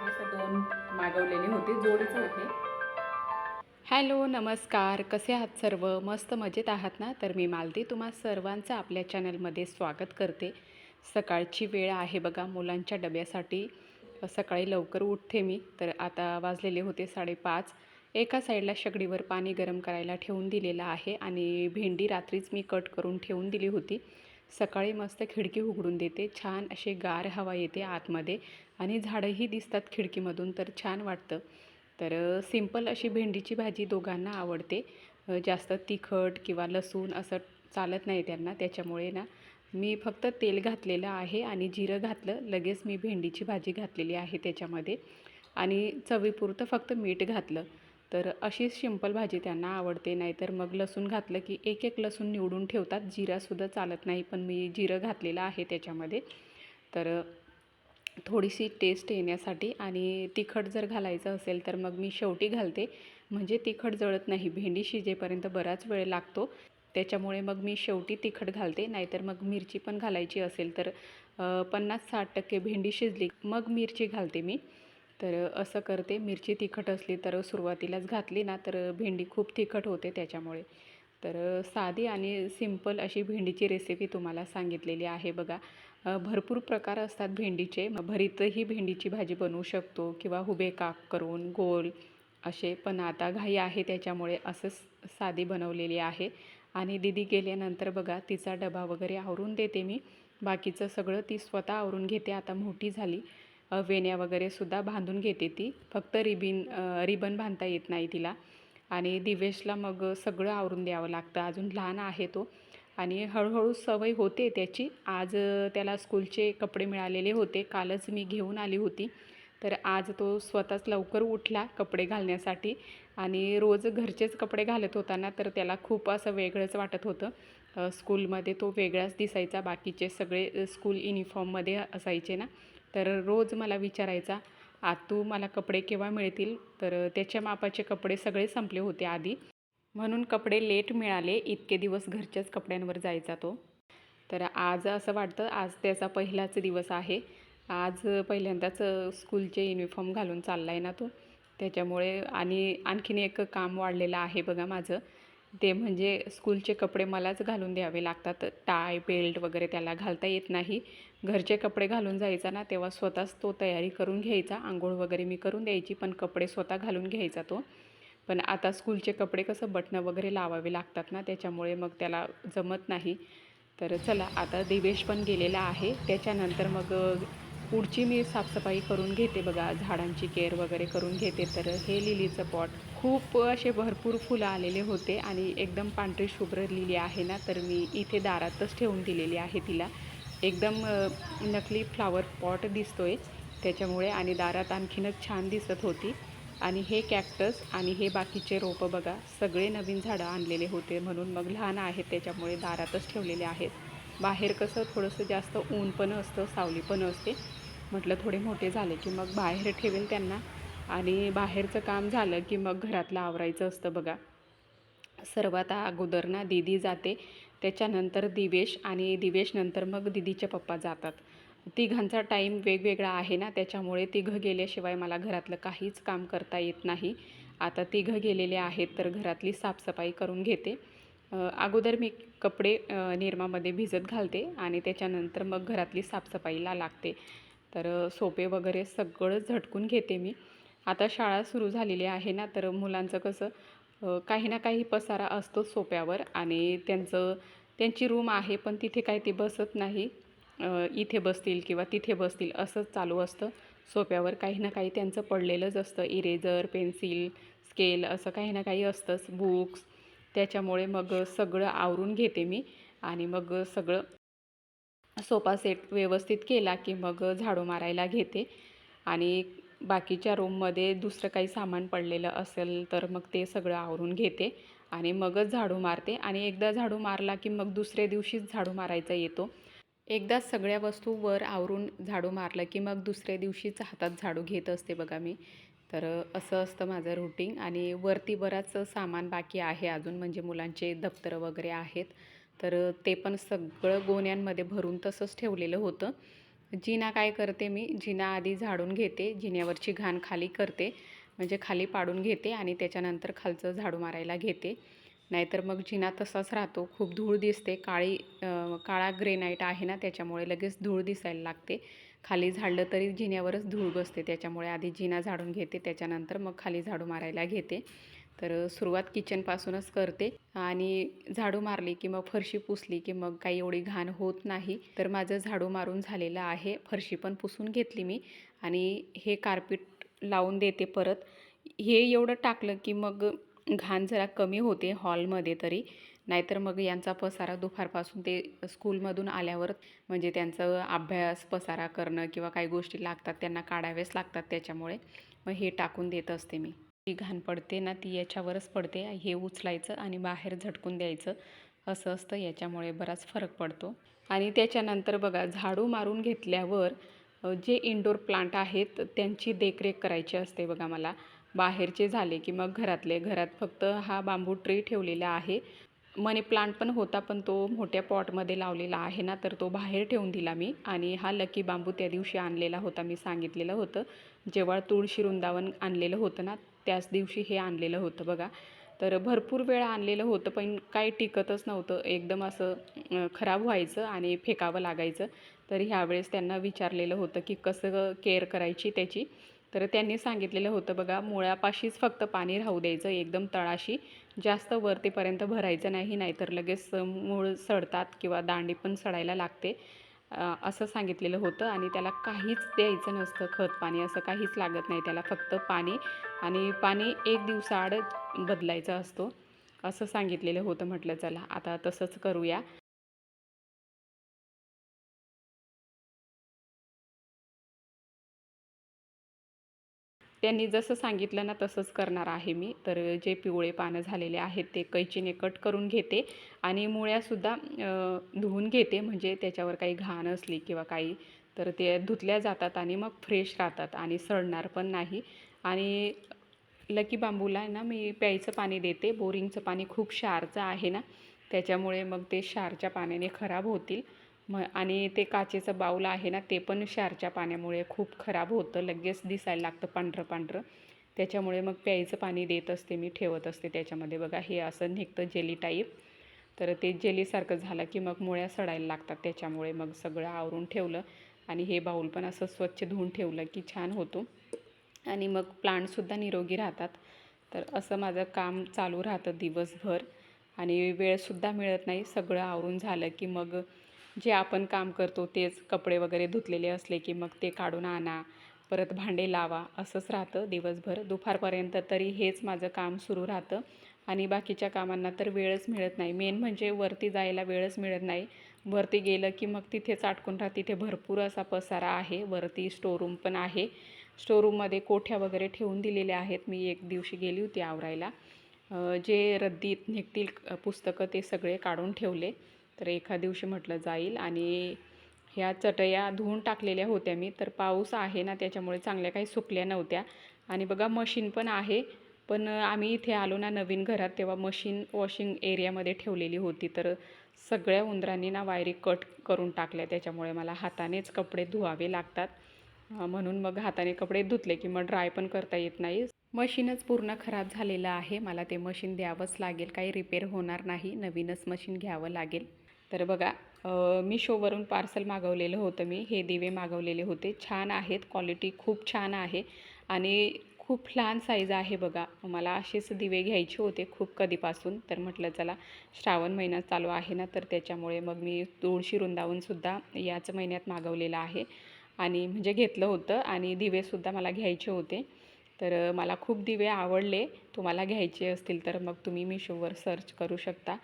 दोन मागवलेले होते जोडीचं आहे. हॅलो नमस्कार. कसे आहात सर्व? मस्त मजेत आहात ना? तर मी मालती तुम्हा सर्वांचं आपल्या चॅनलमध्ये स्वागत करते. सकाळची वेळ आहे बघा मुलांच्या डब्यासाठी. सकाळी लवकर उठते मी तर आता वाजलेले होते साडेपाच. एका साईडला शेगडीवर पाणी गरम करायला ठेवून दिलेलं आहे आणि भेंडी रात्रीच मी कट करून ठेवून दिली होती. सकाळी मस्त खिडकी उघडून देते छान असे गार हवा येते आतमध्ये. आणि झाडंही दिसतात खिडकीमधून तर छान वाटतं. तर सिंपल अशी भेंडीची भाजी दोघांना आवडते. जास्त तिखट किंवा लसूण असं चालत नाही त्यांना त्याच्यामुळे ना मी फक्त तेल घातलेलं आहे आणि जिरं घातलं लगेच मी भेंडीची भाजी घातलेली आहे त्याच्यामध्ये. आणि चवीपुरतं फक्त मीठ घातलं. तर अशी सिंपल भाजी त्यांना आवडते नाहीतर मग लसूण घातलं की एक एक लसूण निवडून ठेवतात. जिरासुद्धा चालत नाही पण मी जिरं घातलेलं आहे त्याच्यामध्ये. तर थोडीशी टेस्ट येण्यासाठी आणि तिखट जर घालायचं असेल तर मग मी शेवटी घालते. म्हणजे तिखट जळत नाही भेंडी शिजेपर्यंत बराच वेळ लागतो. त्याच्यामुळे मग मी शेवटी तिखट घालते. नाहीतर मग मिरची पण घालायची असेल तर पन्नास साठ टक्के भेंडी शिजली मग मिरची घालते मी. तर असं करते. मिरची तिखट असली तर सुरुवातीलाच घातली ना तर भेंडी खूप तिखट होते त्याच्यामुळे. तर साधी आणि सिंपल अशी भेंडीची रेसिपी तुम्हाला सांगितलेली आहे बघा. भरपूर प्रकार असतात भेंडीचे. भरीतही भेंडीची भाजी बनवू शकतो किंवा हुबे काप करून गोल असे पण आता घाई आहे त्याच्यामुळे असंच साधी बनवलेली आहे. आणि दिदी गेल्यानंतर बघा तिचा डबा वगैरे आवरून देते मी. बाकीचं सगळं ती स्वतः आवरून घेते. आता मोठी झाली. वेण्या वगैरे सुद्धा बांधून घेते ती. फक्त रिबिन रिबन बांधता येत नाही तिला. आणि दिवेशला मग सगळं आवरून द्यावं लागतं. अजून लहान आहे तो. आणि हळूहळू सवय होते त्याची. आज त्याला स्कूलचे कपडे मिळालेले होते. कालच मी घेऊन आली होती. तर आज तो स्वतःच लवकर उठला कपडे घालण्यासाठी आणि रोज घरचेच कपडे घालत होता ना तर त्याला खूप असं वेगळंच वाटत होतं. स्कूलमध्ये तो वेगळाच दिसायचा बाकीचे सगळे स्कूल युनिफॉर्ममध्ये असायचे ना. तर रोज मला विचारायचा आतू मला कपडे केव्हा मिळतील? तर त्याच्या मापाचे कपडे सगळे संपले होते आधी. म्हणून कपडे लेट मिळाले इतके दिवस घरच्याच कपड्यांवर जायचा तो. तर आज असं वाटतं आज त्याचा पहिलाच दिवस आहे. आज पहिल्यांदाच स्कूलचे युनिफॉर्म घालून चालला आहे ना तो. त्याच्यामुळे आणि आणखीन एक काम वाढलेलं आहे बघा माझं. ते म्हणजे स्कूलचे कपडे मलाच घालून द्यावे लागतात. टाय बेल्ट वगैरे त्याला घालता येत नाही. घरचे कपडे घालून जायचा ना तेव्हा स्वतःच तो तयारी करून घ्यायचा. आंघोळ वगैरे मी करून द्यायची पण कपडे स्वतः घालून घ्यायचा तो. पण आता स्कूलचे कपडे कसं बटणं वगैरे लावावे लागतात ना त्याच्यामुळे मग त्याला जमत नाही. तर चला आता दिवेश पण गेलेला आहे. त्याच्यानंतर मग पुढची मी साफसफाई करून घेते बघा झाडांची केअर वगैरे करून घेते. तर हे लिलीचं पॉट खूप असे भरपूर फुलं आलेले होते आणि एकदम पांढरी शुभ्र लिली आहे ना तर मी इथे दारातच ठेवून दिलेली आहे तिला. एकदम नकली फ्लावर पॉट दिसतोय त्याच्यामुळे आणि दारात आणखीनच छान दिसत होती. आणि हे कॅक्टस आणि हे बाकीचे रोपं बघा सगळे नवीन झाडं आणलेले होते म्हणून मग लहान आहेत त्याच्यामुळे दारातच ठेवलेले आहेत. बाहेर कसं थोडंसं जास्त ऊन पण असतं सावली पण असते. म्हटलं थोडे मोठे झाले की मग बाहेर ठेवेल त्यांना. आणि बाहेरचं काम झालं की मग घरातलं आवरायचं असतं बघा. सर्वात अगोदर ना दीदी जाते त्याच्यानंतर दिवेश आणि दिवेश नंतर मग दिदीचे पप्पा जातात. तिघांचा टाईम वेगवेगळा आहे ना त्याच्यामुळे तिघं गेल्याशिवाय मला घरातलं काहीच काम करता येत नाही. आता तिघं गेलेले आहेत तर घरातली साफसफाई करून घेते. अगोदर मी कपडे निरमामध्ये भिजत घालते आणि त्याच्यानंतर मग घरातली साफसफाईला लागते. तर सोपे वगैरे सगळं झटकून घेते मी. आता शाळा सुरू झालेली आहे ना तर मुलांचं कसं काही ना काही पसारा असतो सोप्यावर आणि त्यांचं त्यांची रूम आहे पण तिथे काही ते बसत नाही. इथे बसतील किंवा तिथे बसतील असंच चालू असतं. सोप्यावर काही ना काही त्यांचं पडलेलंच असतं. इरेजर पेन्सिल स्केल असं काही ना काही असतंच. बुक्स त्याच्यामुळे मग सगळं आवरून घेते मी आणि मग सगळं सोफा सेट व्यवस्थित केला की मग झाडू मारायला घेते. आणि बाकीच्या रूममध्ये दुसरं काही सामान पडलेलं असेल तर मग ते सगळं आवरून घेते आणि मगच झाडू मारते. आणि एकदा झाडू मारला की मग दुसऱ्या दिवशीच झाडू मारायचा येतो. एकदा सगळ्या वस्तू वर आवरून झाडू मारलं की मग दुसऱ्या दिवशीच हातात झाडू घेत असते बघा मी. तर असं असतं माझं रुटीन आणि वरती बराच सामान बाकी आहे अजून म्हणजे मुलांचे दप्तरं वगैरे आहेत. तर ते पण सगळं गोण्यांमध्ये भरून तसंच ठेवलेलं होतं. जिना काय करते मी जिना आधी झाडून घेते जिन्यावरची घाण खाली करते म्हणजे खाली पाडून घेते आणि त्याच्यानंतर खालचं झाडू मारायला घेते. नाहीतर मग जिना तसाच राहतो. खूप धूळ दिसते. काळी काळा ग्रेनाईट आहे ना त्याच्यामुळे लगेच धूळ दिसायला लागते. खाली झाडलं तरी जिन्यावरच धूळ बसते. त्याच्यामुळे आधी जिना झाडून घेते. त्याच्यानंतर मग खाली झाडू मारायला घेते. तर सुरुवात किचनपासूनच करते. आणि झाडू मारली की मग फरशी पुसली की मग काही एवढी घाण होत नाही. तर माझं झाडू मारून झालेलं आहे. फरशी पण पुसून घेतली मी. आणि हे कार्पेट लावून देते परत. हे एवढं टाकलं की मग घाण जरा कमी होते हॉलमध्ये तरी. नाहीतर मग यांचा पसारा दुपारपासून ते स्कूलमधून आल्यावर म्हणजे त्यांचं अभ्यास पसारा करणं किंवा काही गोष्टी लागतात त्यांना काढाव्याच लागतात त्याच्यामुळे. मग हे टाकून देत असते मी. जी घाण पडते ना ती याच्यावरच पडते. हे उचलायचं आणि बाहेर झटकून द्यायचं. असं असतं याच्यामुळे बराच फरक पडतो. आणि त्याच्यानंतर बघा झाडू मारून घेतल्यावर जे इंडोर प्लांट आहेत त्यांची देखरेख करायची असते बघा मला. बाहेरचे झाले की मग घरातले. घरात फक्त हा बांबू ट्री ठेवलेला आहे. मनी प्लांट पण होता पण तो मोठ्या पॉटमध्ये लावलेला आहे ना तर तो बाहेर ठेवून दिला मी. आणि हा लकी बांबू त्या दिवशी आणलेला होता मी सांगितलेलं होतं. जेव्हा तुळशी वृंदावन आणलेलं होतं ना त्याच दिवशी हे आणलेलं होतं बघा. तर भरपूर वेळा आणलेलं होतं पण काही टिकतच नव्हतं. एकदम असं खराब व्हायचं आणि फेकावं लागायचं. तर ह्यावेळेस त्यांना विचारलेलं होतं की कसं केअर करायची त्याची. तर त्यांनी सांगितलेलं होतं बघा मुळापाशीच फक्त पाणी राहू द्यायचं एकदम तळाशी. जास्त वरतीपर्यंत भरायचं नाही नाहीतर लगेच मूळ सडतात किंवा दांडी पण सडायला लागते. असं सांगितलेलं होतं आणि त्याला काहीच द्यायचं नसतं खत पाणी असं काहीच लागत नाही. त्याला फक्त पाणी आणि पाणी एक दिवसाआड बदलायचा असतो. असं सांगितलेलं होतं म्हटलं चला आता तसंच करूया. त्यांनी जसं सांगितलं ना तसंच करणार आहे मी. तर जे पिवळे पानं झालेले आहेत ते कैचीने कट करून घेते आणि मुळ्यासुद्धा धुवून घेते. म्हणजे त्याच्यावर काही घाण असली किंवा काही तर ते धुतल्या जातात आणि मग फ्रेश राहतात आणि सडणार पण नाही. आणि लकी बांबूला ना मी प्यायचं पाणी देते. बोरिंगचं पाणी खूप क्षारचं आहे ना त्याच्यामुळे मग ते क्षारच्या पाण्याने खराब होतील. म आणि ते काचेचं बाऊल आहे ना ते पण क्षारच्या पाण्यामुळे खूप खराब होतं. लगेच दिसायला लागतं पांढरं पांढरं. त्याच्यामुळे मग प्यायचं पाणी देत असते मी ठेवत असते त्याच्यामध्ये. बघा हे असं निघतं जेली टाईप तर ते जेलीसारखं झालं की मग मुळ्या सडायला लागतात. त्याच्यामुळे मग सगळं आवरून ठेवलं आणि हे बाऊल पण असं स्वच्छ धुवून ठेवलं की छान होतो. आणि मग प्लांटसुद्धा निरोगी राहतात. तर असं माझं काम चालू राहतं दिवसभर. आणि वेळसुद्धा मिळत नाही. सगळं आवरून झालं की मग जे आपण काम करतो तेच कपडे वगैरे धुतलेले असले की मग ते काढून आणा परत भांडे लावा असंच राहतं दिवसभर. दुपारपर्यंत तरी हेच माझं काम सुरू राहतं. आणि बाकीच्या कामांना तर वेळच मिळत नाही. मेन म्हणजे वरती जायला वेळच मिळत नाही. वरती गेलं की मग तिथेच अटकून राहा तिथे भरपूर असा पसारा आहे. वरती स्टोरूम पण आहे. स्टोरूममध्ये कोठ्या वगैरे ठेवून दिलेल्या आहेत. मी एक दिवशी गेली होती आवरायला. जे रद्दीत निघतील पुस्तकं ते सगळे काढून ठेवले. तर एका दिवशी म्हटलं जाईल. आणि ह्या चटया धुवून टाकलेल्या होत्या मी. तर पाऊस आहे ना त्याच्यामुळे चांगल्या काही सुकल्या नव्हत्या. आणि बघा मशीन पण आहे. पण आम्ही इथे आलो ना नवीन घरात तेव्हा मशीन वॉशिंग एरियामध्ये ठेवलेली होती. तर सगळ्या उंदरांनी ना वायरी कट करून टाकल्या. त्याच्यामुळे मला हातानेच कपडे धुवावे लागतात. म्हणून मग हाताने कपडे धुतले की मग ड्राय पण करता येत नाही. मशीनच पूर्ण खराब झालेलं आहे. मला ते मशीन द्यावंच लागेल. काही रिपेअर होणार नाही. नवीनच मशीन घ्यावं लागेल. तर बघा अ, मिशोवरून पार्सल मागवलेलं होतं मी. हे दिवे मागवलेले होते. छान आहेत. क्वालिटी खूप छान आहे. आणि खूप लहान साईज आहे बघा. मला असेच दिवे घ्यायचे होते खूप कधीपासून. तर म्हटलं चला श्रावण महिना चालू आहे ना तर त्याच्यामुळे मग मी तुळशी वृंदावनसुद्धा याच महिन्यात मागवलेलं आहे. आणि म्हणजे घेतलं होतं आणि दिवेसुद्धा मला घ्यायचे होते. तर मला खूप दिवे आवडले. तुम्हाला घ्यायचे असतील तर मग तुम्ही मिशोवर सर्च करू शकता.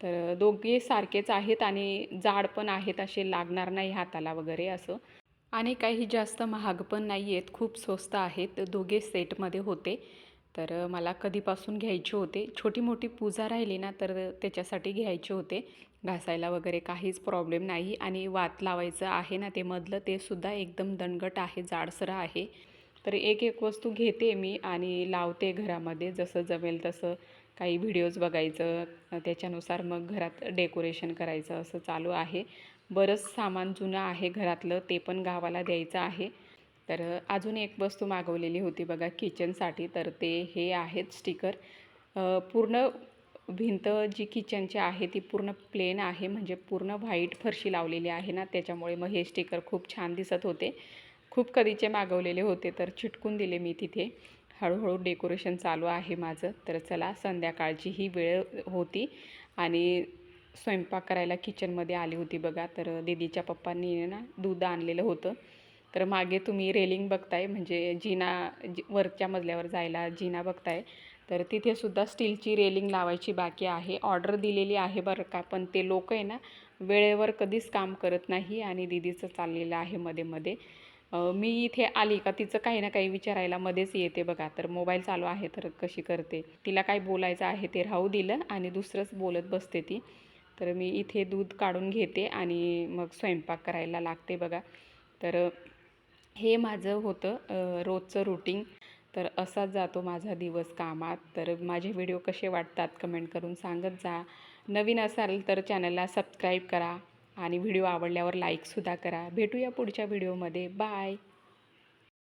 तर दोघे सारखेच आहेत आणि जाड पण आहेत असे लागणार नाही हाताला वगैरे असं. आणि काही जास्त महाग पण नाही आहेत खूप स्वस्त आहेत. दोघे सेटमध्ये होते. तर मला कधीपासून घ्यायचे होते. छोटी मोठी पूजा राहिली ना तर त्याच्यासाठी घ्यायचे होते. घासायला वगैरे काहीच प्रॉब्लेम नाही. आणि वात लावायचं आहे ना ते मधलं ते सुद्धा एकदम दणगट आहे जाडसरं आहे. तर एक एक वस्तू घेते मी आणि लावते घरामध्ये. जसं जमेल तसं काही व्हिडिओज बघायचं त्याच्यानुसार मग घरात डेकोरेशन करायचं असं चालू आहे. बरंच सामान जुनं आहे घरातलं ते पण गावाला द्यायचं आहे. तर अजून एक वस्तू मागवलेली होती बघा किचनसाठी तर ते हे आहेत स्टिकर पूर्ण भिंत जी किचनची आहे ती पूर्ण प्लेन आहे. म्हणजे पूर्ण व्हाईट फरशी लावलेली आहे ना त्याच्यामुळे मग हे स्टिकर खूप छान दिसत होते. खूप कधीचे मागवलेले होते तर चिटकून दिले मी तिथे. हळूहळू डेकोरेशन चालू आहे माझं. तर चला संध्याकाळची ही वेळ होती आणि स्वयंपाक करायला किचनमध्ये आली होती बघा. तर दीदीच्या पप्पांनी ना दूध आणलेलं होतं. तर मागे तुम्ही रेलिंग बघताय म्हणजे जिना जी वरच्या मजल्यावर जायला जिना बघताय. तर तिथेसुद्धा स्टीलची रेलिंग लावायची बाकी आहे. ऑर्डर दिलेली आहे बरं का पण ते लोक आहे ना वेळेवर कधीच काम करत नाही आणि दीदीचं चाललेलं आहे मध्ये मध्ये. मी इथे आली का तिचं काही ना काही विचारायला मध्येच येते बघा. तर मोबाईल चालू आहे तर कशी करते? तिला काय बोलायचं आहे ते राहू दिलं आणि दुसरंच बोलत बसते ती. तर मी इथे दूध काढून घेते आणि मग स्वयंपाक करायला लागते बघा. तर हे माझं होतं रोजचं रुटीन तर असाच जातो माझा दिवस कामात. तर माझे व्हिडिओ कसे वाटतात कमेंट करून सांगत जा. नवीन असाल तर चॅनलला सबस्क्राईब करा. आणि व्हिडिओ आवडल्यावर लाईकसुद्धा करा. भेटूया पुढच्या व्हिडिओमध्ये. बाय.